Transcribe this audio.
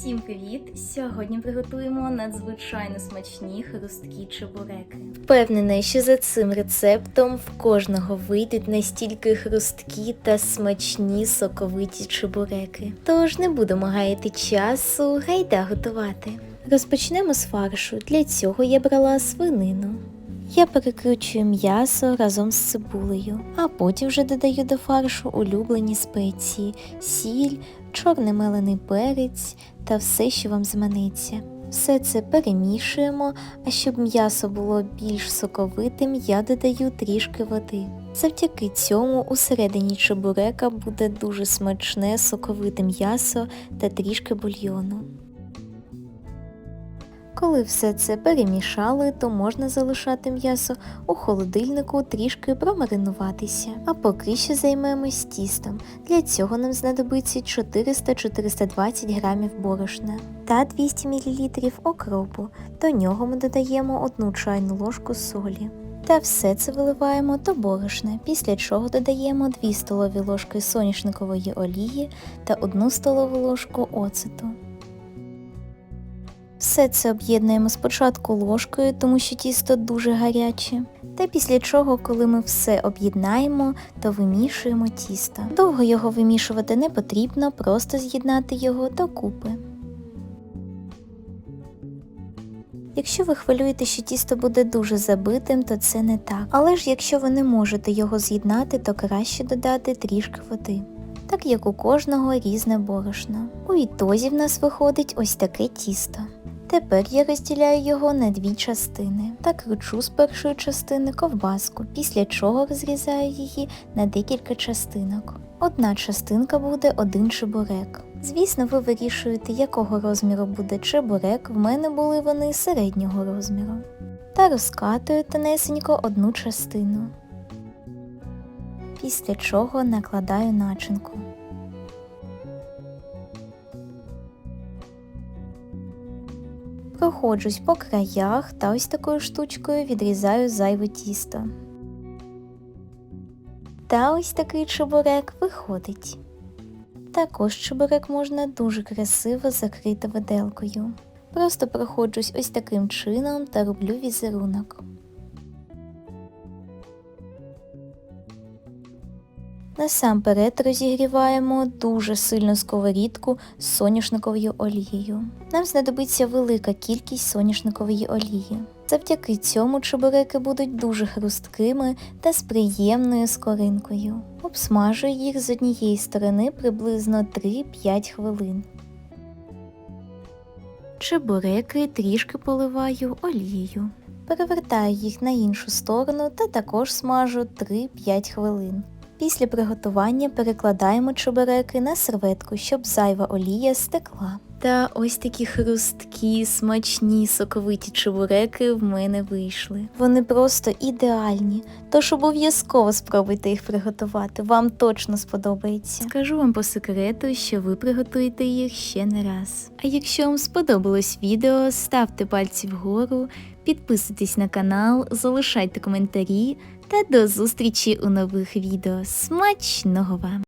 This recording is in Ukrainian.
Всім привіт! Сьогодні приготуємо надзвичайно смачні хрусткі чебуреки. Впевнена, що за цим рецептом в кожного вийдуть настільки хрусткі та смачні соковиті чебуреки. Тож не будемо гаяти часу, гайда готувати. Розпочнемо з фаршу. Для цього я брала свинину. Я перекручую м'ясо разом з цибулею, а потім вже додаю до фаршу улюблені спеції, сіль, чорний мелений перець та все, що вам зманеться. Все це перемішуємо, а щоб м'ясо було більш соковитим, я додаю трішки води. Завдяки цьому усередині чебурека буде дуже смачне соковите м'ясо та трішки бульйону. Коли все це перемішали, то можна залишати м'ясо у холодильнику трішки промаринуватися. А поки що займемось тістом. Для цього нам знадобиться 400-420 грамів борошна та 200 мл окропу. До нього ми додаємо 1 чайну ложку солі. Та все це виливаємо до борошна, після чого додаємо 2 столові ложки соняшникової олії та 1 столову ложку оцету. Все це об'єднуємо спочатку ложкою, тому що тісто дуже гаряче. Та після чого, коли ми все об'єднаємо, то вимішуємо тісто. Довго його вимішувати не потрібно, просто з'єднати його докупи. Якщо ви хвилюєте, що тісто буде дуже забитим, то це не так. Але ж якщо ви не можете його з'єднати, то краще додати трішки води. Так як у кожного різне борошно. У ітозі в нас виходить ось таке тісто. Тепер я розділяю його на дві частини та кручу з першої частини ковбаску, після чого розрізаю її на декілька частинок. Одна частинка буде один чебурек. Звісно, ви вирішуєте, якого розміру буде чебурек, в мене були вони середнього розміру. Та розкатую тонесенько одну частину. Після чого накладаю начинку. Проходжусь по краях та ось такою штучкою відрізаю зайве тісто. Та ось такий чебурек виходить. Також чебурек можна дуже красиво закрити виделкою. Просто проходжусь ось таким чином та роблю візерунок. Насамперед розігріваємо дуже сильну сковорідку з соняшниковою олією. Нам знадобиться велика кількість соняшникової олії. Завдяки цьому чебуреки будуть дуже хрусткими та з приємною скоринкою. Обсмажую їх з однієї сторони приблизно 3-5 хвилин. Чебуреки трішки поливаю олією. Перевертаю їх на іншу сторону та також смажу 3-5 хвилин. Після приготування перекладаємо чебуреки на серветку, щоб зайва олія стекла. Та ось такі хрусткі, смачні, соковиті чебуреки в мене вийшли. Вони просто ідеальні, тож обов'язково спробуйте їх приготувати, вам точно сподобається. Скажу вам по секрету, що ви приготуєте їх ще не раз. А якщо вам сподобалось відео, ставте пальці вгору, підписуйтесь на канал, залишайте коментарі та до зустрічі у нових відео. Смачного вам!